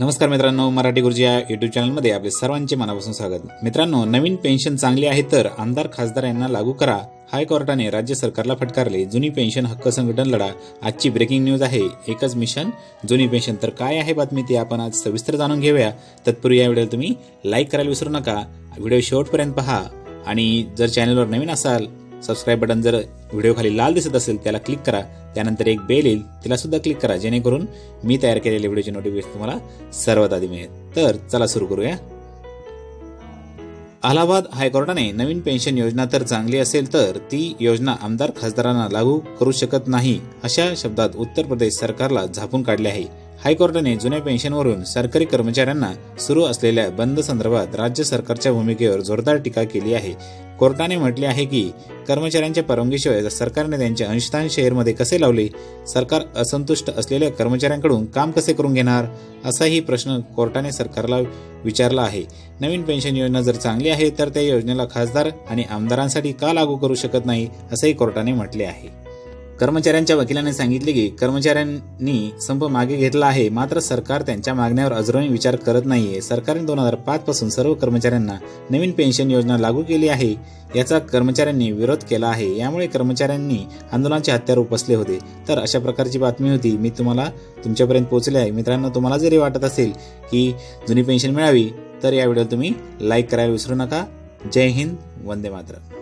नमस्कार मित्रांनो मराठी गुरुजी या युट्यूब चॅनलमध्ये आपले सर्वांचे मनापासून स्वागत. मित्रांनो नवीन पेन्शन चांगली आहे तर आमदार खासदार यांना लागू करा. हायकोर्टाने राज्य सरकारला फटकारले जुनी पेन्शन हक्क संघटन लढा. आजची ब्रेकिंग न्यूज आहे एकच मिशन जुनी पेन्शन तर काय आहे बातमी ती आपण आज सविस्तर जाणून घेऊया. तत्पूर्वी या व्हिडिओला तुम्ही लाईक करायला विसरू नका. व्हिडिओ शेवटपर्यंत पहा. आणि जर चॅनलवर नवीन असाल सबस्क्राईब बटन जर व्हिडिओ खाली लाल दिसत असेल त्याला क्लिक करा. त्यानंतर एक बेल येईल तिला सुद्धा क्लिक करा. जेणेकरून मी तयार केलेल्या व्हिडिओची नोटिफिकेशन तुम्हाला सर्वात आधी मिळेल. तर चला सुरू करूया. अलाहाबाद हायकोर्टाने नवीन पेन्शन योजना तर चांगली असेल तर ती योजना आमदार खासदारांना लागू करू शकत नाही अशा शब्दात उत्तर प्रदेश सरकारला झापून काढले आहे. हायकोर्टाने जुन्या पेन्शनवरून सरकारी कर्मचाऱ्यांना सुरू असलेल्या बंद संदर्भात राज्य सरकारच्या भूमिकेवर जोरदार टीका केली आहे. कोर्टाने म्हटले आहे की कर्मचाऱ्यांच्या परवानगीशिवाय सरकारने त्यांचे अंशदान शेअरमध्ये कसे लावले सरकार असंतुष्ट असलेल्या कर्मचाऱ्यांकडून काम कसे करून घेणार असाही प्रश्न कोर्टाने सरकारला विचारला आहे. नवीन पेन्शन योजना जर चांगली आहे तर त्या योजनेला खासदार आणि आमदारांसाठी का लागू करू शकत नाही असंही कोर्टाने म्हटले आहे. कर्मचाऱ्यांच्या वकिलांनी सांगितले की कर्मचाऱ्यांनी संप मागे घेतला आहे मात्र सरकार त्यांच्या मागण्यावर अजूनही विचार करत नाहीये. सरकारने दोन हजार पाच पासून सर्व कर्मचाऱ्यांना नवीन पेन्शन योजना लागू केली आहे. याचा कर्मचाऱ्यांनी विरोध केला आहे. यामुळे कर्मचाऱ्यांनी आंदोलनाचे हत्यार उपसले होते. तर अशा प्रकारची बातमी होती. मी तुम्हाला तुमच्यापर्यंत पोहोचले आहे. मित्रांनो तुम्हाला जरी वाटत असेल की जुनी पेन्शन मिळावी तर या व्हिडिओ तुम्ही लाईक करायला विसरू नका. जय हिंद. वंदे मातरम.